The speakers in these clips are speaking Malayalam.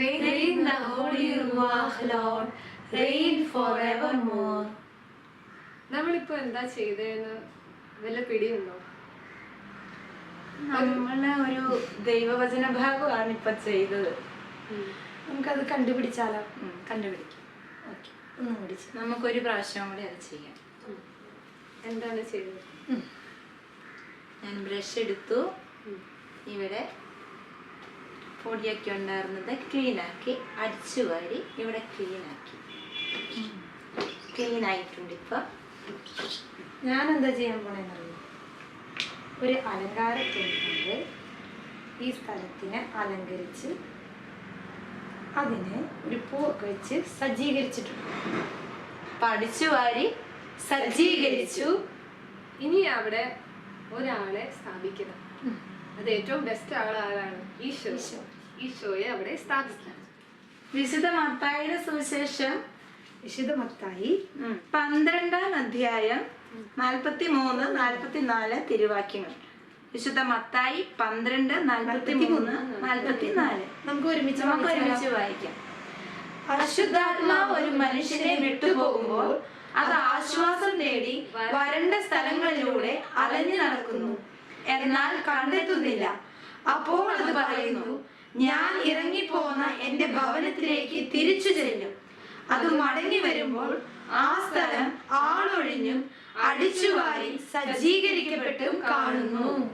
Reign the Holy Ruach Lord, reign forevermore. നമ്മളിപ്പോ എന്താ ചെയ്തതെന്ന് വല്ല പിടിയുണ്ടോ? നമ്മൾ ഒരു ദൈവവചന ഭാഗമാണ് ഇപ്പൊ ചെയ്തത്. നമുക്കത് കണ്ടുപിടിച്ചാലോ? കണ്ടുപിടിക്കാം കണ്ടുപിടിക്കും. ഓക്കെ. ഒന്നും കൂടി. നമുക്കൊരു പ്രാവശ്യം കൂടി അത് ചെയ്യാം. എന്താണ് ചെയ്തത്? ഞാൻ ബ്രഷ് എടുത്തു. ഇവിടെ പൊടിയൊക്കെ ഉണ്ടായിരുന്നത് ക്ലീനാക്കി അടിച്ചു വാരി ഇവിടെ ക്ലീനാക്കി ക്ലീൻ ആയിട്ടുണ്ട് ഇപ്പൊ. ഞാൻ എന്താ ചെയ്യാൻ പോണേന്നറിയോ? ഒരു അലങ്കാര ഈ സ്ഥലത്തിനെ അലങ്കരിച്ച് അതിനെ ഒരു പൂവൊക്കെ വെച്ച് സജ്ജീകരിച്ചിട്ടുണ്ട്. പഠിച്ചു വാരി സജ്ജീകരിച്ചു. ഇനി അവിടെ ഒരാളെ സ്ഥാപിക്കണം. അത് ഏറ്റവും ബെസ്റ്റ് ആൾ ആരാണ് ഈശോ. ഈശോയെ അവിടെ സ്ഥാപിക്കാം. വിശുദ്ധ മത്തായിയുടെ സുവിശേഷം വിശുദ്ധ മത്തായി. പന്ത്രണ്ടാം അധ്യായം നാൽപ്പത്തി മൂന്ന് നാൽപ്പത്തി നാല് തിരുവാക്യങ്ങൾ. വിശുദ്ധ മത്തായി പന്ത്രണ്ട് നാൽപ്പത്തി മൂന്ന് നാൽപ്പത്തി നാല് നമുക്ക് ഒരുമിച്ച് നമുക്ക് ഒരുമിച്ച് വായിക്കാം. അശുദ്ധാത്മാവ് ഒരു മനുഷ്യനെ വിട്ടുപോകുമ്പോൾ അത് ആശ്വാസം നേടി വരണ്ട സ്ഥലങ്ങളിലൂടെ അലഞ്ഞു നടക്കുന്നു. എന്നാൽ കണ്ടെത്തുന്നില്ല. അപ്പോൾ അത് പറയുന്നു ഞാൻ ഇറങ്ങിപ്പോന്ന എന്റെ ഭവനത്തിലേക്ക് തിരിച്ചു ചെല്ലും. അത് മടങ്ങി വരുമ്പോൾ ആ സ്ഥലം ആളൊഴിഞ്ഞും അടിച്ചുവാരി സജ്ജീകരിക്കപ്പെട്ടും കാണുന്നു.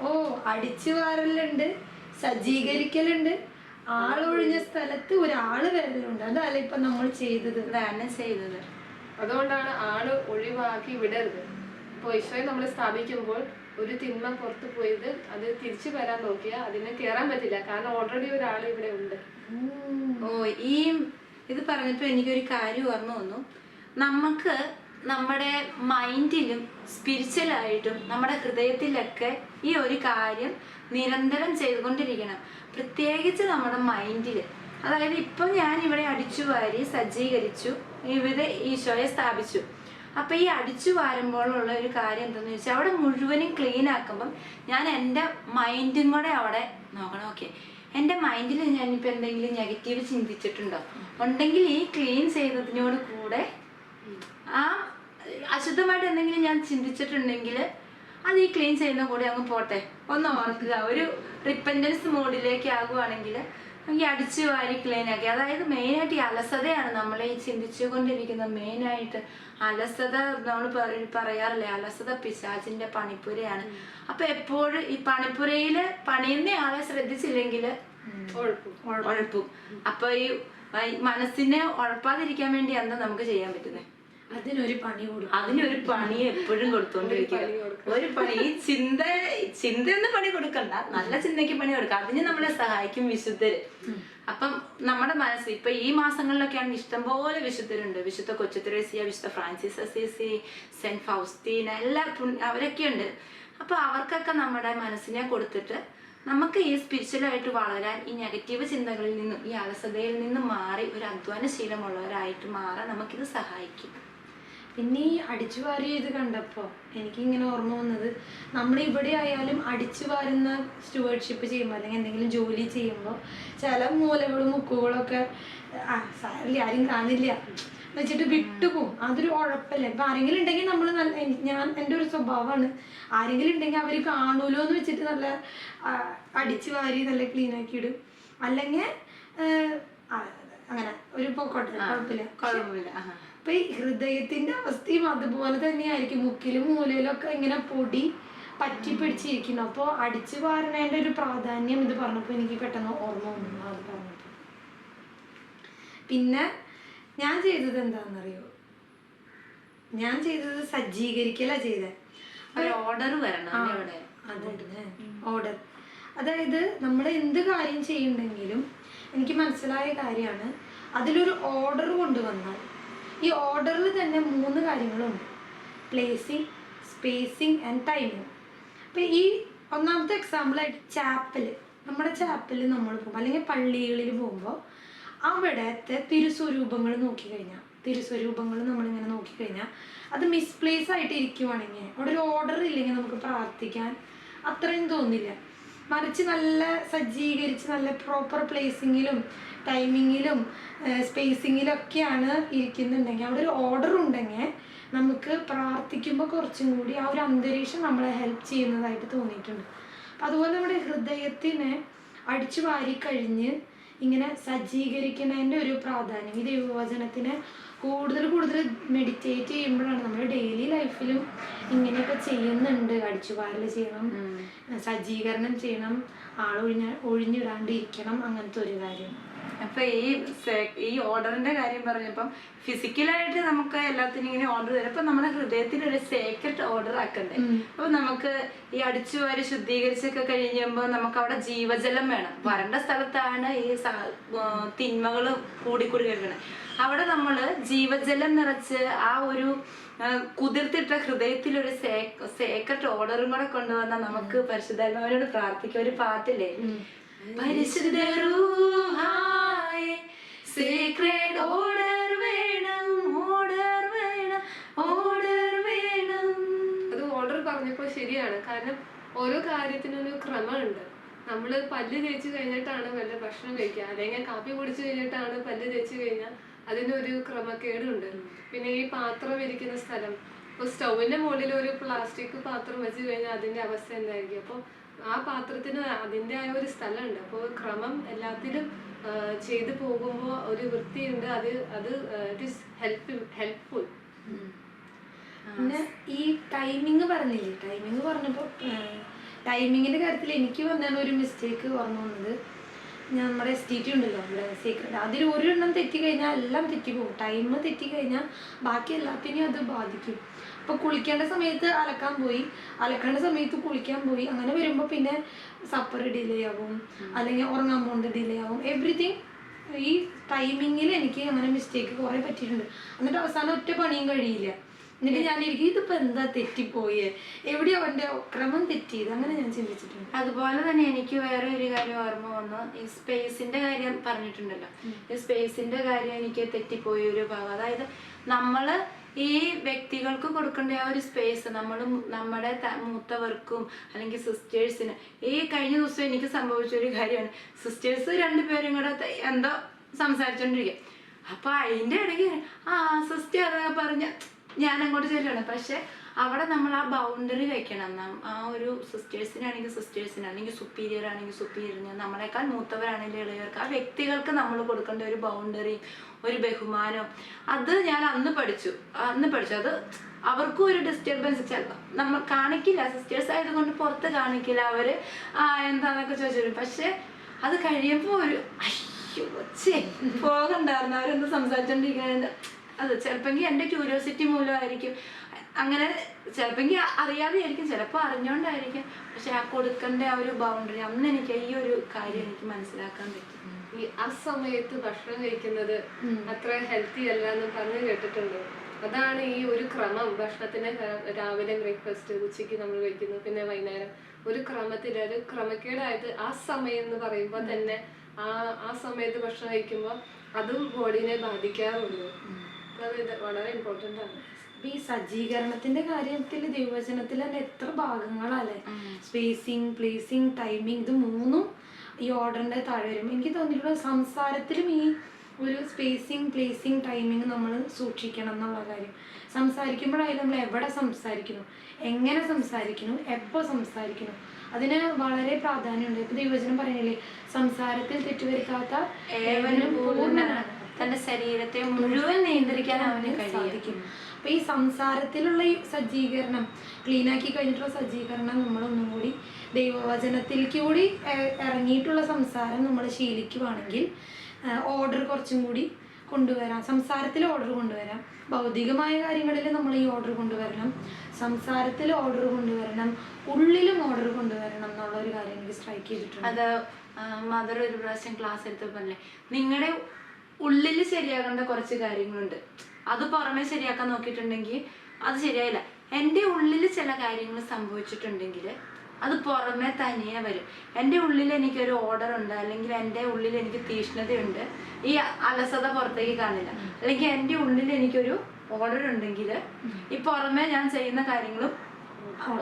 ഓ അടിച്ചുവാറലുണ്ട് സജ്ജീകരിക്കലുണ്ട്. ആളൊഴിഞ്ഞ സ്ഥലത്ത് ഒരാൾ വരലുണ്ട്. അതല്ല ഇപ്പൊ നമ്മൾ ചെയ്തത്? വേണം ചെയ്തത്. അതുകൊണ്ടാണ് ആൾ ഒഴിവാക്കി വിടരുത്. ഇപ്പോൾ ഈശോയെ നമ്മൾ സ്ഥാപിക്കുമ്പോൾ ഒരു തിന്മ പുറത്തു പോയത് അത് തിരിച്ചു വരാൻ നോക്കിയ അതിനെ കയറാൻ പറ്റില്ല. കാരണം ഓൾറെഡി ഒരാൾ ഇവിടെ ഉണ്ട്. ഓ ഈ ഇത് പറഞ്ഞപ്പോൾ എനിക്കൊരു കാര്യം ഓർമ്മ വന്നു. നമുക്ക് നമ്മുടെ മൈൻഡിലും സ്പിരിച്വലായിട്ടും നമ്മുടെ ഹൃദയത്തിലൊക്കെ ഈ ഒരു കാര്യം നിരന്തരം ചെയ്തുകൊണ്ടിരിക്കണം. പ്രത്യേകിച്ച് നമ്മുടെ മൈൻഡിൽ അതായത് ഇപ്പം ഞാൻ ഇവിടെ അടിച്ചു വാരി സജ്ജീകരിച്ചു ഇവിടെ ഈശോയെ സ്ഥാപിച്ചു. അപ്പൊ ഈ അടിച്ചു വാരുമ്പോഴുള്ള ഒരു കാര്യം എന്താണെന്ന് വെച്ചാൽ അവിടെ മുഴുവനും ക്ലീൻ ആക്കുമ്പം ഞാൻ എന്റെ മൈൻഡും കൂടെ അവിടെ നോക്കണം. ഓക്കെ എന്റെ മൈൻഡിൽ ഞാനിപ്പോൾ എന്തെങ്കിലും നെഗറ്റീവ് ചിന്തിച്ചിട്ടുണ്ടോ? ഉണ്ടെങ്കിൽ ഈ ക്ലീൻ ചെയ്തതിനോട് കൂടെ ആ അശുദ്ധമായിട്ട് എന്തെങ്കിലും ഞാൻ ചിന്തിച്ചിട്ടുണ്ടെങ്കിൽ അത് ഈ ക്ലീൻ ചെയ്യുന്ന കൂടെ അങ്ങ് പോട്ടെ. ഒന്ന് ഓർക്കുക. ഒരു റിപ്പൻഡൻസ് മോഡിലേക്ക് ആകുവാണെങ്കിൽ ഈ അടിച്ചു വാരി ക്ലീൻ ആക്കി. അതായത് മെയിനായിട്ട് ഈ അലസതയാണ് നമ്മൾ ഈ ചിന്തിച്ചു കൊണ്ടിരിക്കുന്ന മെയിനായിട്ട് അലസത നമ്മൾ പറയാറില്ലേ? അലസത പിശാചിന്റെ പണിപ്പുരയാണ്. അപ്പൊ എപ്പോഴും ഈ പണിപ്പുരയിൽ പണിയുന്ന ആളെ ശ്രദ്ധിച്ചില്ലെങ്കിൽ ഉഴപ്പും അപ്പൊ ഈ ഈ മനസ്സിനെ ഉഴപ്പാതിരിക്കാൻ വേണ്ടി എന്താ നമുക്ക് ചെയ്യാൻ പറ്റുന്നത് അതിനൊരു പണി കൊടുക്കും. അതിനൊരു പണി എപ്പോഴും കൊടുത്തോണ്ടിരിക്കുക. ഒരു പണി ഈ ചിന്ത ചിന്ത എന്ന് പണി കൊടുക്കണ്ട. നല്ല ചിന്തയ്ക്ക് പണി കൊടുക്കാം അതിന് നമ്മളെ സഹായിക്കും വിശുദ്ധര്. അപ്പം നമ്മുടെ മനസ്സ് ഇപ്പൊ ഈ മാസങ്ങളിലൊക്കെയാണ് ഇഷ്ടംപോലെ വിശുദ്ധരുണ്ട്. വിശുദ്ധ കൊച്ചുത്രേസ്യ വിശുദ്ധ ഫ്രാൻസിസ് അസീസി സെന്റ് ഫൗസ്റ്റീൻ എല്ലാ അവരൊക്കെ ഉണ്ട് അപ്പൊ അവർക്കൊക്കെ നമ്മുടെ മനസ്സിനെ കൊടുത്തിട്ട് നമുക്ക് ഈ സ്പിരിച്വലായിട്ട് വളരാൻ ഈ നെഗറ്റീവ് ചിന്തകളിൽ നിന്നും ഈ അലസതയിൽ നിന്നും മാറി ഒരു അധ്വാനശീലമുള്ളവരായിട്ട് മാറാൻ നമുക്കിത് സഹായിക്കും. പിന്നെ ഈ അടിച്ചു വാരി ഇത് കണ്ടപ്പോൾ എനിക്കിങ്ങനെ ഓർമ്മ വന്നത് നമ്മൾ ഇവിടെ ആയാലും അടിച്ചു വാരുന്ന സ്റ്റുവേർഡ്ഷിപ്പ് ചെയ്യുമ്പോൾ അല്ലെങ്കിൽ എന്തെങ്കിലും ജോലി ചെയ്യുമ്പോൾ ചില മൂലകളും മുക്കുകളൊക്കെ ആ ആരും കാണില്ല. വെച്ചിട്ട് വിട്ടുപോകും അതൊരു ഉഴപ്പല്ല? ഇപ്പം ആരെങ്കിലും ഉണ്ടെങ്കിൽ നമ്മൾ നല്ല ഞാൻ എന്റെ ഒരു സ്വഭാവമാണ് ആരെങ്കിലും ഉണ്ടെങ്കിൽ അവർ കാണൂലോ എന്ന് വെച്ചിട്ട് നല്ല അടിച്ചു വാരി നല്ല ക്ലീൻ ആക്കി ഇടും അല്ലെങ്കിൽ അങ്ങനെ ഒരു പോക്കോട്ടെ കുഴപ്പമില്ല. അപ്പൊ ഈ ഹൃദയത്തിന്റെ അവസ്ഥയും അതുപോലെ തന്നെയായിരിക്കും. മുക്കിലും മൂലയിലൊക്കെ ഒക്കെ ഇങ്ങനെ പൊടി പറ്റി പിടിച്ചിരിക്കുന്നു. അപ്പോൾ അടിച്ചു പാറണേന്റെ ഒരു പ്രാധാന്യം ഇത് പറഞ്ഞപ്പോൾ എനിക്ക് പെട്ടെന്ന് ഓർമ്മ വന്നു. അത് പറഞ്ഞപ്പോൾ പിന്നെ ഞാൻ ചെയ്തത് എന്താണെന്നറിയോ? ഞാൻ ചെയ്തത് സജ്ജീകരിക്കല ചെയ്തത് ഓർഡർ വരണം അതന്നെ. ഓർഡർ അതായത് നമ്മൾ എന്ത് കാര്യം ചെയ്യുന്നുണ്ടെങ്കിലും എനിക്ക് മനസ്സിലായ കാര്യമാണ്. അതിലൊരു ഓർഡർ കൊണ്ടുവന്നാൽ ഈ ഓർഡറിൽ തന്നെ മൂന്ന് കാര്യങ്ങളുണ്ട്. പ്ലേസിങ് സ്പേസിങ് ആൻഡ് ടൈമിങ് അപ്പം ഈ ഒന്നാമത്തെ എക്സാമ്പിളായിട്ട് ചാപ്പൽ നമ്മുടെ ചാപ്പലിൽ നമ്മൾ പോകുമ്പോൾ അല്ലെങ്കിൽ പള്ളികളിൽ പോകുമ്പോൾ അവിടത്തെ തിരുസ്വരൂപങ്ങൾ നോക്കിക്കഴിഞ്ഞാൽ തിരുസ്വരൂപങ്ങൾ നമ്മളിങ്ങനെ നോക്കിക്കഴിഞ്ഞാൽ അത് മിസ്പ്ലേസ് ആയിട്ട് ഇരിക്കുവാണെങ്കിൽ അവിടെ ഒരു ഓർഡർ ഇല്ലെങ്കിൽ നമുക്ക് പ്രാർത്ഥിക്കാൻ അത്രയും തോന്നില്ല. മറിച്ച് നല്ല സജ്ജീകരിച്ച് നല്ല പ്രോപ്പർ പ്ലേസിങ്ങിലും ടൈമിങ്ങിലും സ്പേസിങ്ങിലും ഒക്കെയാണ് ഇരിക്കുന്നുണ്ടെങ്കിൽ അവിടെ ഒരു ഓർഡർ ഉണ്ടെങ്കിൽ നമുക്ക് പ്രാർത്ഥിക്കുമ്പോൾ കുറച്ചും കൂടി ആ ഒരു അന്തരീക്ഷം നമ്മളെ ഹെൽപ്പ് ചെയ്യുന്നതായിട്ട് തോന്നിയിട്ടുണ്ട്. അപ്പം അതുപോലെ നമ്മുടെ ഹൃദയത്തിനെ അടിച്ചു വാരിക്കഴിഞ്ഞ് ഇങ്ങനെ സജ്ജീകരിക്കുന്നതിന്റെ ഒരു പ്രാധാന്യം ഈ ദൈവവചനത്തിനെ കൂടുതൽ കൂടുതൽ മെഡിറ്റേറ്റ് ചെയ്യുമ്പോഴാണ് നമ്മൾ ഡെയിലി ലൈഫിലും ഇങ്ങനെയൊക്കെ ചെയ്യുന്നുണ്ട്. അടിച്ചു വാരൽ ചെയ്യണം സജ്ജീകരണം ചെയ്യണം ആളൊഴിഞ്ഞ ഒഴിഞ്ഞിടാണ്ടിരിക്കണം. അങ്ങനത്തെ ഒരു കാര്യം. അപ്പൊ ഈ ഈ ഓർഡറിന്റെ കാര്യം പറഞ്ഞപ്പം ഫിസിക്കലായിട്ട് നമുക്ക് എല്ലാത്തിനും ഇങ്ങനെ ഓർഡർ തരും. അപ്പൊ നമ്മുടെ ഹൃദയത്തിൽ ഒരു സേക്രട്ട് ഓർഡർ ആക്കണ്ടേ അപ്പൊ നമുക്ക് ഈ അടിച്ചു വാരി ശുദ്ധീകരിച്ചൊക്കെ കഴിയുമ്പോൾ നമുക്ക് അവിടെ ജീവജലം വേണം. വരണ്ട സ്ഥലത്താണ് ഈ തിന്മകൾ കൂടിക്കൂടി കിടക്കണേ. അവിടെ നമ്മൾ ജീവജലം നിറച്ച് ആ ഒരു കുതിർത്തിട്ട ഹൃദയത്തിൽ ഒരു സേക്രട്ട് ഓർഡറും കൂടെ കൊണ്ടുവന്നാൽ നമുക്ക് പരിശുദ്ധാത്മാവിനോട് പ്രാർത്ഥിക്കാം ഒരു പാട്ടില്ലേ പരിശുദ്ധ റൂഹായേ സീക്രട്ട് ഓർഡർ വേണം ഓർഡർ വേണം ഓർഡർ വേണം. അത് ഓർഡർ പറഞ്ഞപ്പോൾ ശരിയാണ്. കാരണം ഓരോ കാര്യത്തിനും ഒരു ക്രമമുണ്ട്. നമ്മൾ പല്ല് തേച്ച് കഴിഞ്ഞിട്ടാണ് വല്ല ഭക്ഷണം കഴിക്കുക. അല്ലെങ്കിൽ കാപ്പി കുടിച്ചു കഴിഞ്ഞിട്ടാണ് പല്ല് തേച്ച് കഴിഞ്ഞാൽ അതിനൊരു ക്രമക്കേടുണ്ട്. പിന്നെ ഈ പാത്രം ഇരിക്കുന്ന സ്ഥലം. ഇപ്പോൾ സ്റ്റൗവിന്റെ മുകളിൽ ഒരു പ്ലാസ്റ്റിക് പാത്രം വെച്ച് കഴിഞ്ഞാൽ അതിന്റെ അവസ്ഥ എന്തായിരിക്കും? അപ്പോൾ ആ പാത്രത്തിന് അതിന്റെ ആയ ഒരു സ്ഥലമുണ്ട്. അപ്പോൾ ക്രമം എല്ലാത്തിലും ചെയ്തു പോകുമ്പോൾ ഒരു വൃത്തിയുണ്ട്. അത് അത് ഇറ്റ് ഇസ് ഹെൽപ്പ് ഹെൽപ്ഫുൾ പിന്നെ ഈ ടൈമിങ് പറഞ്ഞില്ലേ? ടൈമിങ് പറഞ്ഞപ്പോൾ ടൈമിങ്ങിന്റെ കാര്യത്തിൽ എനിക്ക് വന്നാണ് ഒരു മിസ്റ്റേക്ക് ഓർമ്മ വന്നത്. ഞാൻ നമ്മുടെ എസ് ടി ടി ഉണ്ടല്ലോ നമ്മുടെ സീക്രട്ട് അതിൽ ഒരെണ്ണം തെറ്റി കഴിഞ്ഞാൽ എല്ലാം തെറ്റിപ്പോകും ടൈം തെറ്റി കഴിഞ്ഞാൽ ബാക്കി എല്ലാത്തിനെയും അത് ബാധിക്കും. അപ്പോൾ കുളിക്കേണ്ട സമയത്ത് അലക്കാൻ പോയി. അലക്കേണ്ട സമയത്ത് കുളിക്കാൻ പോയി. അങ്ങനെ വരുമ്പോൾ പിന്നെ സപ്പർ ഡിലേ ആവും. അല്ലെങ്കിൽ ഉറങ്ങാൻ പോകുന്നത് ഡിലേ ആവും. എവറിഥിങ് ഈ ടൈമിങ്ങിൽ എനിക്ക് അങ്ങനെ മിസ്റ്റേക്ക് കുറേ പറ്റിയിട്ടുണ്ട്. എന്നിട്ട് അവസാനം ഒറ്റ പണിയും കഴിയില്ല. എന്നിട്ട് ഞാൻ എനിക്ക് ഇതിപ്പോ എന്താ തെറ്റിപ്പോയേ? എവിടെയോ അവന്റെ ക്രമം തെറ്റിയത്? അങ്ങനെ ഞാൻ ചിന്തിച്ചിട്ടുണ്ട്. അതുപോലെ തന്നെ എനിക്ക് വേറെ ഒരു കാര്യം ഓർമ്മ വന്നു. ഈ സ്പേസിന്റെ കാര്യം പറഞ്ഞിട്ടുണ്ടല്ലോ. ഈ സ്പേസിന്റെ കാര്യം എനിക്ക് തെറ്റിപ്പോയ ഒരു ഭാഗം. അതായത് നമ്മൾ ഈ വ്യക്തികൾക്ക് കൊടുക്കേണ്ട ആ ഒരു സ്പേസ് നമ്മൾ നമ്മുടെ മൂത്തവർക്കും അല്ലെങ്കിൽ സിസ്റ്റേഴ്സിന് ഈ കഴിഞ്ഞ ദിവസം എനിക്ക് സംഭവിച്ച ഒരു കാര്യമാണ് സിസ്റ്റേഴ്സ് രണ്ടുപേരും കൂടെ എന്തോ സംസാരിച്ചോണ്ടിരിക്കുക അപ്പൊ അതിന്റെ ഇടയ്ക്ക് ആ സിസ്റ്റർ പറഞ്ഞ ഞാൻ അങ്ങോട്ട് ചെല്ലുകയാണ് പക്ഷെ അവിടെ നമ്മൾ ആ ബൗണ്ടറി വെക്കണം. ആ ഒരു സിസ്റ്റേഴ്സിനാണെങ്കിൽ സിസ്റ്റേഴ്സിന് അല്ലെങ്കിൽ സുപ്പീരിയർ ആണെങ്കിൽ സുപ്പീരിയറിന് നമ്മളെക്കാൾ മൂത്തവരാണെങ്കിൽ ഇളയവർക്ക് ആ വ്യക്തികൾക്ക് നമ്മൾ കൊടുക്കേണ്ട ഒരു ബൗണ്ടറി ഒരു ബഹുമാനം. അത് ഞാൻ അന്ന് പഠിച്ചു. അന്ന് പഠിച്ചു. അത് അവർക്കും ഒരു ഡിസ്റ്റർബൻസ് നമ്മൾ കാണിക്കില്ല. സിസ്റ്റേഴ്സ് ആയതുകൊണ്ട് പുറത്ത് കാണിക്കില്ല അവർ. ആ എന്താന്നൊക്കെ ചോദിച്ചു പക്ഷെ അത് കഴിയുമ്പോൾ ഒരു അയ്യോ പോകണ്ടായിരുന്നു. അവരെന്ത് സംസാരിച്ചോണ്ടിരിക്കുന്നത് അത് ചിലപ്പോ എന്റെ ക്യൂരിയോസിറ്റി മൂലമായിരിക്കും. അങ്ങനെ ചിലപ്പെങ്കിൽ അറിയാതെ ആയിരിക്കും ചിലപ്പോൾ അറിഞ്ഞോണ്ടായിരിക്കും. പക്ഷെ ആ കൊടുക്കേണ്ട ആ ഒരു ബൗണ്ടറി അന്ന് എനിക്ക് ഈ ഒരു കാര്യം എനിക്ക് മനസ്സിലാക്കാൻ പറ്റും. ഈ ആ സമയത്ത് ഭക്ഷണം കഴിക്കുന്നത് അത്ര ഹെൽത്തി അല്ല എന്ന് പറഞ്ഞു കേട്ടിട്ടുണ്ട്? അതാണ് ഈ ഒരു ക്രമം. ഭക്ഷണത്തിന് രാവിലെ ബ്രേക്ക്ഫാസ്റ്റ് ഉച്ചയ്ക്ക് നമ്മൾ കഴിക്കുന്നു പിന്നെ വൈകുന്നേരം. ഒരു ക്രമത്തിൽ ഒരു ക്രമക്കേടായിട്ട് ആ സമയം എന്ന് പറയുമ്പോൾ തന്നെ ആ ആ സമയത്ത് ഭക്ഷണം കഴിക്കുമ്പോൾ അതും ബോഡീനെ ബാധിക്കാറുണ്ട്. അപ്പൊ അത് ഇത് വളരെ ഇമ്പോർട്ടന്റ് ആണ്. ഈ സജ്ജീകരണത്തിന്റെ കാര്യത്തിൽ ദൈവവചനത്തിൽ തന്നെ എത്ര ഭാഗങ്ങളല്ലേ? സ്പേസിങ് പ്ലേസിങ് ടൈമിങ് ഇത് മൂന്നും ഈ ഓർഡറിന്റെ താഴെ വരും. എനിക്ക് തോന്നിയിട്ടുള്ള സംസാരത്തിലും ഈ ഒരു സ്പേസിങ് പ്ലേസിങ് ടൈമിങ് നമ്മൾ സൂക്ഷിക്കണം എന്നുള്ള കാര്യം. സംസാരിക്കുമ്പോഴായാലും നമ്മൾ എവിടെ സംസാരിക്കുന്നു? എങ്ങനെ സംസാരിക്കുന്നു? എപ്പോൾ സംസാരിക്കുന്നു? അതിന് വളരെ പ്രാധാന്യമുണ്ട്. ഇപ്പൊ ദൈവവചനം പറയുന്നില്ലേ സംസാരത്തിൽ തെറ്റുവരുത്താത്ത ഏവനും പൂർണനാണ്. തന്റെ ശരീരത്തെ മുഴുവൻ നിയന്ത്രിക്കാൻ അവന് സാധിക്കും. അപ്പൊ ഈ സംസാരത്തിലുള്ള ഈ സജ്ജീകരണം ക്ലീനാക്കി കഴിഞ്ഞിട്ടുള്ള സജ്ജീകരണം നമ്മൾ ഒന്നും കൂടി ദൈവവചനത്തിലേക്ക് കൂടി ഇറങ്ങിയിട്ടുള്ള സംസാരം നമ്മൾ ശീലിക്കുവാണെങ്കിൽ ഓർഡർ കുറച്ചും കൂടി കൊണ്ടുവരാം. സംസാരത്തിൽ ഓർഡർ കൊണ്ടുവരാം. ഭൗതികമായ കാര്യങ്ങളിൽ നമ്മൾ ഈ ഓർഡർ കൊണ്ടുവരണം. സംസാരത്തിൽ ഓർഡർ കൊണ്ടുവരണം. ഉള്ളിലും ഓർഡർ കൊണ്ടുവരണം എന്നുള്ള ഒരു കാര്യം എനിക്ക് സ്ട്രൈക്ക് ചെയ്തിട്ടുണ്ട്. അത് മദർ ഒരു പ്രാവശ്യം ക്ലാസ് എടുത്തപ്പോഴല്ലേ നിങ്ങളുടെ ഉള്ളിൽ ശരിയാകേണ്ട കുറച്ച് കാര്യങ്ങളുണ്ട്. അത് പുറമെ ശരിയാക്കാൻ നോക്കിയിട്ടുണ്ടെങ്കിൽ അത് ശരിയായില്ല. എന്റെ ഉള്ളിൽ ചില കാര്യങ്ങൾ സംഭവിച്ചിട്ടുണ്ടെങ്കിൽ അത് പുറമെ തനിയെ വരും. എന്റെ ഉള്ളിൽ എനിക്കൊരു ഓർഡർ ഉണ്ട് അല്ലെങ്കിൽ എന്റെ ഉള്ളിൽ എനിക്ക് തീഷ്ണതയുണ്ട് ഈ അലസത പുറത്തേക്ക് കാണില്ല. അല്ലെങ്കിൽ എന്റെ ഉള്ളിൽ എനിക്കൊരു ഓർഡർ ഉണ്ടെങ്കിൽ ഈ പുറമെ ഞാൻ ചെയ്യുന്ന കാര്യങ്ങളും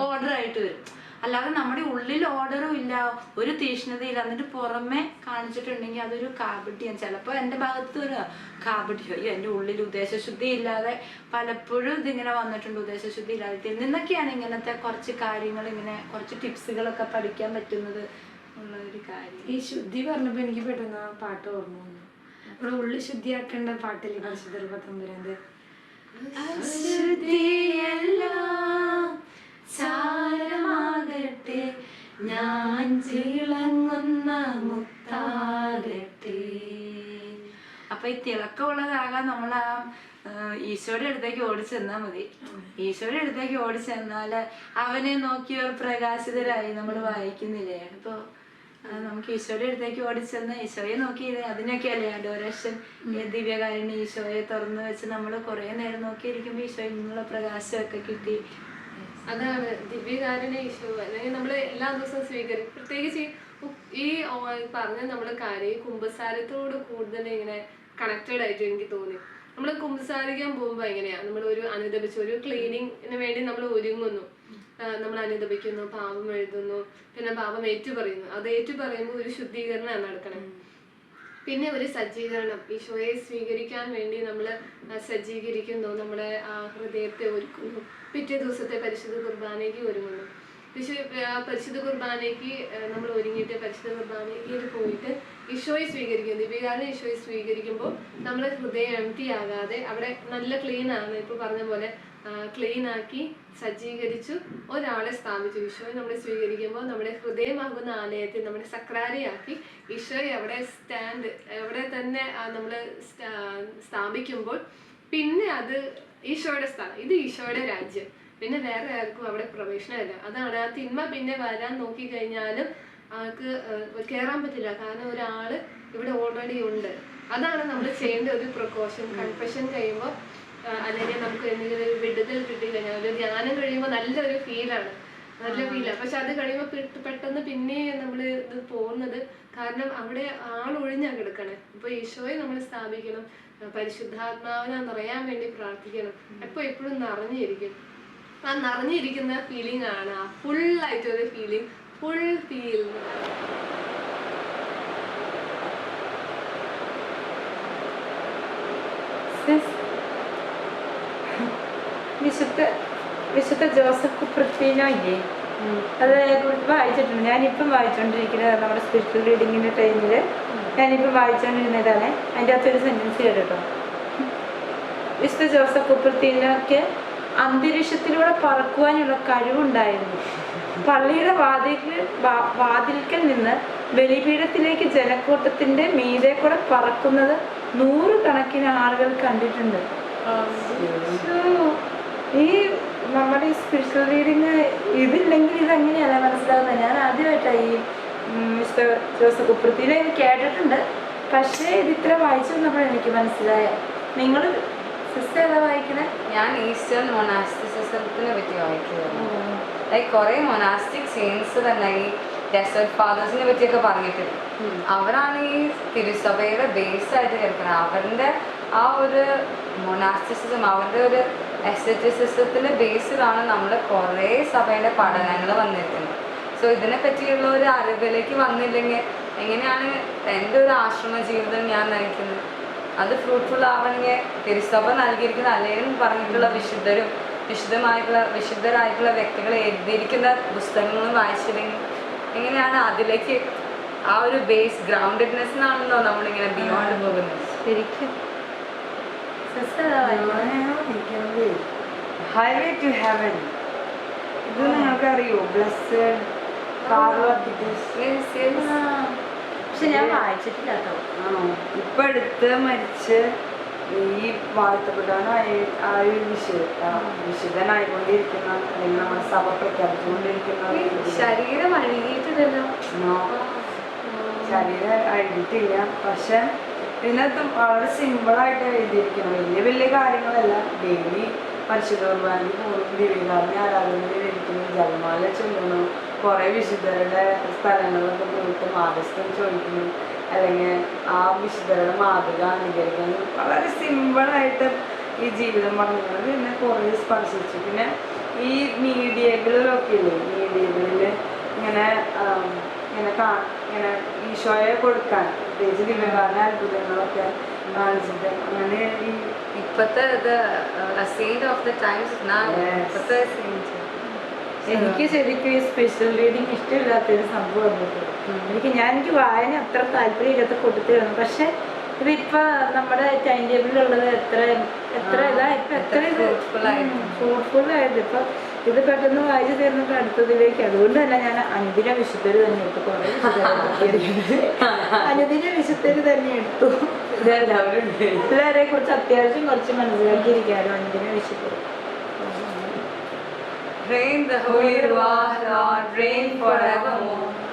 ഓർഡർ ആയിട്ട് വരും. അല്ലാതെ നമ്മുടെ ഉള്ളിൽ ഓർഡറും ഇല്ല. ഒരു തീഷ്ണതയില്ല. എന്നിട്ട് പുറമെ കാണിച്ചിട്ടുണ്ടെങ്കിൽ അതൊരു കാപട്യം. ചിലപ്പോൾ എന്റെ ഭാഗത്ത് ഒരു കാപട്യം. അയ്യോ എന്റെ ഉള്ളിൽ ഉദ്ദേശശുദ്ധി ഇല്ലാതെ പലപ്പോഴും ഇതിങ്ങനെ വന്നിട്ടുണ്ട്. ഉദ്ദേശശുദ്ധി ഇല്ലാതെ ഇതിൽ നിന്നൊക്കെയാണ് ഇങ്ങനത്തെ കുറച്ച് കാര്യങ്ങൾ ഇങ്ങനെ കുറച്ച് ടിപ്സുകളൊക്കെ പഠിക്കാൻ പറ്റുന്നത് ഉള്ള ഒരു കാര്യം. ഈ ശുദ്ധി പറഞ്ഞപ്പോ എനിക്ക് പെട്ടെന്ന് ആ പാട്ട് ഓർമ്മ വന്നു. നമ്മുടെ ഉള്ളു ശുദ്ധിയാക്കേണ്ട പാട്ടില്ലേ പരിശുദ്ധ പത്തൊമ്പതിനാത് അശുദ്ധിയെല്ലാം ചാരമാകട്ടെ ഞാൻ ചിളങ്ങുന്ന മുത്താകട്ടെ. അപ്പൊ ഈ തിളക്കമുള്ളതാകാൻ നമ്മൾ ആ ഈശോയുടെ അടുത്തേക്ക് ഓടി ചെന്നാൽ മതി. ഈശോയുടെ അടുത്തേക്ക് ഓടി ചെന്നാൽ അവനെ നോക്കിയവർ പ്രകാശിതരായി നമ്മൾ വായിക്കുന്നില്ലേ? അപ്പൊ ആ, നമുക്ക് ഈശോയുടെ അടുത്തേക്ക് ഓടി ചെന്ന് ഈശോയെ നോക്കി. അതിനൊക്കെ അല്ലേ അഡോരേഷൻ ദിവ്യകാരുണ്യ ഈശോയെ തുറന്നു വെച്ച് നമ്മൾ കുറെ നേരം നോക്കിയിരിക്കുമ്പോ ഈശോയിൽ നിന്നുള്ള പ്രകാശമൊക്കെ കിട്ടി. അതാണ് ദിവ്യകാരുണ്യ ഈശോ. അല്ലെങ്കിൽ നമ്മൾ എല്ലാ ദിവസവും സ്വീകരിക്കും. പ്രത്യേകിച്ച് ഈ പറഞ്ഞ നമ്മൾ കാര്യം ഈ കുമ്പസാരത്തോട് കൂടുതൽ ഇങ്ങനെ കണക്റ്റഡ് ആയിട്ട് എനിക്ക് തോന്നി. നമ്മൾ കുമ്പസാരിക്കാൻ പോകുമ്പോൾ എങ്ങനെയാ? നമ്മൾ ഒരു അനുദപിച്ച് ഒരു ക്ലീനിങ്ങിന് വേണ്ടി നമ്മൾ ഒരുങ്ങുന്നു. നമ്മൾ അനുദപിക്കുന്നു പാപം എഴുതുന്നു പിന്നെ പാപം ഏറ്റു പറയുന്നു അത് ഏറ്റു പറയുമ്പോൾ ഒരു ശുദ്ധീകരണമാണ് നടക്കണം. പിന്നെ ഒരു സജ്ജീകരണം. ഈശോയെ സ്വീകരിക്കാൻ വേണ്ടി നമ്മൾ സജ്ജീകരിക്കുന്നു. നമ്മുടെ ഹൃദയത്തെ ഒരുക്കുന്നു. പിറ്റേ ദിവസത്തെ പരിശുദ്ധ കുർബാനയ്ക്ക് ഒരുങ്ങുന്നു. വിശു പരിശുദ്ധ കുർബാനയ്ക്ക് നമ്മൾ ഒരുങ്ങിയിട്ട് പരിശുദ്ധ കുർബാനയ്ക്ക് പോയിട്ട് ഈശോയെ സ്വീകരിക്കും. ദിവ്യകാലം ഈശോയെ സ്വീകരിക്കുമ്പോൾ നമ്മുടെ ഹൃദയം എംറ്റി ആകാതെ അവിടെ നല്ല ക്ലീൻ ആണ്. ഇപ്പോൾ പറഞ്ഞ പോലെ ക്ലീൻ ആക്കി സജ്ജീകരിച്ചു ഒരാളെ സ്ഥാപിച്ചു. ഈശോയെ നമ്മൾ സ്വീകരിക്കുമ്പോൾ നമ്മുടെ ഹൃദയമാകുന്ന ആലയത്തിൽ നമ്മുടെ സക്രാരിയാക്കി ഈശോയെ അവിടെ സ്റ്റാൻഡ് അവിടെ തന്നെ നമ്മൾ സ്ഥാപിക്കുമ്പോൾ പിന്നെ അത് ഈശോയുടെ സ്ഥലം ഇത് ഈശോയുടെ രാജ്യം. പിന്നെ വേറെ ആർക്കും അവിടെ പ്രവേശനമില്ല. അതാണ് ആ തിന്മ പിന്നെ വരാൻ നോക്കി കഴിഞ്ഞാലും ആൾക്ക് കയറാൻ പറ്റില്ല. കാരണം ഒരാൾ ഇവിടെ ഓൾറെഡി ഉണ്ട്. അതാണ് നമ്മൾ ചെയ്യേണ്ട ഒരു പ്രിക്കോഷൻ കൺഫെഷൻ കഴിയുമ്പോൾ അല്ലെങ്കിൽ നമുക്ക് എന്തെങ്കിലും ഒരു വിടുതൽ കിട്ടി കഴിഞ്ഞാൽ ഒരു ധ്യാനം കഴിയുമ്പോൾ നല്ലൊരു ഫീലാണ് നല്ല ഫീലാണ് പക്ഷെ അത് കഴിയുമ്പോൾ പെട്ടെന്ന് പിന്നെ നമ്മൾ ഇത് പോകുന്നത് കാരണം അവിടെ ആൾ ഒഴിഞ്ഞാ കിടക്കണേ. അപ്പൊ ഈശോയെ നമ്മൾ സ്ഥാപിക്കണം. പരിശുദ്ധാത്മാവിനെ നിറയാൻ വേണ്ടി പ്രാർത്ഥിക്കണം. എപ്പോ എപ്പോഴും നിറഞ്ഞിരിക്കും. ആ നിറഞ്ഞിരിക്കുന്ന ഫീലിംഗ് ആണ്. ആ ഫുൾ ആയിട്ടൊരു ഫീലിംഗ് ഫുൾ സിസ്, വിശുദ്ധ വിശുദ്ധ ജോസഫ് ഇല്ലേ അത് കുറിച്ച് വായിച്ചിട്ടുണ്ട്. ഞാനിപ്പം വായിച്ചുകൊണ്ടിരിക്കുന്നത് നമ്മുടെ സ്പിരിച്വൽ റീഡിങ്ങിന്റെ ടൈമിൽ ഞാനിപ്പം വായിച്ചുകൊണ്ടിരുന്നതാണ് അതിന്റെ അകത്തൊരു സെന്റൻസ് കേട്ടോ വിശുദ്ധ ജോസഫ് കുപ്രത്തീനോക്ക് അന്തരീക്ഷത്തിലൂടെ പറക്കുവാനുള്ള കഴിവുണ്ടായിരുന്നു. പള്ളിയുടെ വാതിൽക്കൽ വാ- വാതിൽക്കൽ നിന്ന് ബലിപീഠത്തിലേക്ക് ജനക്കൂട്ടത്തിന്റെ മീതെ കൂടെ പറക്കുന്നത് നൂറുകണക്കിന് ആളുകൾ കണ്ടിട്ടുണ്ട്. ഈ നമ്മുടെ ഈ സ്പിരിച്വൽ റീഡിങ് ഇതില്ലെങ്കിൽ ഇതെങ്ങനെയല്ല മനസ്സിലാവുന്നത്? ഞാൻ ആദ്യമായിട്ടാണ് ഈ മിസ്റ്റർ ജോസഫ് കുപ്രത്തിനെ കേട്ടിട്ടുണ്ട്. പക്ഷേ ഇത് ഇത്ര വായിച്ചു വന്നപ്പോഴാണ് എനിക്ക് മനസ്സിലായ നിങ്ങൾ സിസ്റ്റർ ഏതാ വായിക്കണേ? ഞാൻ ഈസ്റ്റേൺ മൊനാസ്റ്റിസിസത്തിനെ പറ്റി വായിക്കുകയായിരുന്നു ലൈക്ക് കുറേ മൊനാസ്റ്റിക് സെയിൻസ് തന്നെ ഈ ഡെസേർട്ട് ഫാദേഴ്സിനെ പറ്റിയൊക്കെ പറഞ്ഞിട്ടുണ്ട്. അവരാണ് ഈ തിരുസഭയുടെ ബേസ് ആയിട്ട് കേൾക്കുന്നത്. അവരുടെ ആ ഒരു മൊനാസ്റ്റിസിസം അവരുടെ ഒരു എസ്റ്റിസിസത്തിന്റെ ബേസിലാണ് നമ്മുടെ കുറേ സഭയുടെ പഠനങ്ങൾ വന്നിരിക്കുന്നത്. സോ ഇതിനെ പറ്റിയുള്ള ഒരു അറിവിലേക്ക് വന്നില്ലെങ്കിൽ എങ്ങനെയാണ് എന്റെ ഒരു ആശ്രമ ജീവിതം ഞാൻ നയിക്കുന്നത്? അത് ഫ്രൂട്ട്ഫുൾ ആവണമെങ്കിൽ തിരുസഭ നൽകിയിരിക്കുന്ന അല്ലെങ്കിൽ പറഞ്ഞിട്ടുള്ള വിശുദ്ധരും വിശുദ്ധമായിട്ടുള്ള വിശുദ്ധരായിട്ടുള്ള വ്യക്തികൾ എഴുതിയിരിക്കുന്ന പുസ്തകങ്ങളും വായിച്ചില്ലെങ്കിൽ എങ്ങനെയാണ് അതിലേക്ക് ആ ഒരു ബേസ് ഗ്രൗണ്ടഡ്നെസ്സിനാണല്ലോ നമ്മളിങ്ങനെ ബിയോണ്ട് പോകുന്നത്? ശരിക്കും. ഹൈവേ ടു ഹെവൻ ഇത് നിങ്ങൾക്ക് അറിയോ ബ്ലസ്ഡ്. പക്ഷെ ഞാൻ വായിച്ചിട്ടില്ല കേട്ടോ ഇപ്പൊ അടുത്ത് മരിച്ച് ഈ വാഴ്ത്തപ്പെട്ടാണ് ആ ഒരു വിശുദ്ധ വിശുദ്ധനായിക്കൊണ്ടിരിക്കുന്ന അല്ലെങ്കിൽ നമ്മുടെ സഭ പ്രഖ്യാപിച്ചുകൊണ്ടിരിക്കുന്ന ശരീരം അഴുകിയിട്ടില്ലല്ലോ. ശരീരം അഴുകിയിട്ടില്ല. പക്ഷെ ഇതിനകത്ത് വളരെ സിമ്പിളായിട്ട് എഴുതിയിരിക്കണം. വലിയ വലിയ കാര്യങ്ങളല്ല. ഡെയിലി പരിശുദ്ധ കുർബാനയ്ക്ക് പോകും ദിവ്യകാരനെ ആരാധനയിൽ ഇരിക്കുന്നു ജപമാല ചൊല്ലുന്നു കുറേ വിശുദ്ധരുടെ സ്ഥലങ്ങളിലൊക്കെ പോയിട്ട് മാതസ്ഥം ചോദിക്കുന്നു. അല്ലെങ്കിൽ ആ വിശുദ്ധരുടെ മാതൃക അംഗീകരിക്കാൻ വളരെ സിമ്പിളായിട്ട് ഈ ജീവിതം പറഞ്ഞത് എന്നെ കുറേ സ്പർശിച്ചു പിന്നെ ഈ മീഡിയകളിലൊക്കെ ഇല്ലേ? മീഡിയകളിൽ ഇങ്ങനെ ഇങ്ങനെ കാ ഇങ്ങനെ ഈശോയെ കൊടുക്കാൻ പ്രത്യേകിച്ച് ദിവ്യകാരണ അത്ഭുതങ്ങളൊക്കെ കാണിച്ചിട്ട് അങ്ങനെ ഈ ഇപ്പത്തെ saint of the times Yes. എനിക്ക് ശരിക്കും ഈ സ്പെഷ്യൽ റീഡിങ് ഇഷ്ടമില്ലാത്തൊരു സംഭവം എനിക്ക് ഞാൻ എനിക്ക് വായന അത്ര താല്പര്യമില്ലാത്ത കൂട്ടത്തിലാണ് പക്ഷെ ഇതിപ്പോ നമ്മുടെ ടൈം ടേബിളിലുള്ളത് എത്ര എത്ര ഇതാ ഇപ്പൊ എത്ര ഇത്? ഫോർഫുൾ. ഫ്രൂട്ട്ഫുൾ ആയത് ഇപ്പൊ ഇത് പെട്ടെന്ന് വായിച്ചു തീർന്നിട്ട് അടുത്തതിലേക്ക്. അതുകൊണ്ട് തന്നെ ഞാൻ അനുദിന വിശുദ്ധര് തന്നെ എടുത്തു. കുറെ അനുദിന വിശുദ്ധര് തന്നെ എടുത്തു. ഇതുവരെ കുറച്ച് അത്യാവശ്യം കുറച്ച് മനസ്സിലാക്കിയിരിക്കാനും അനുദിന വിശുദ്ധര് Reign the Holy Ruach, Lord, reign forevermore.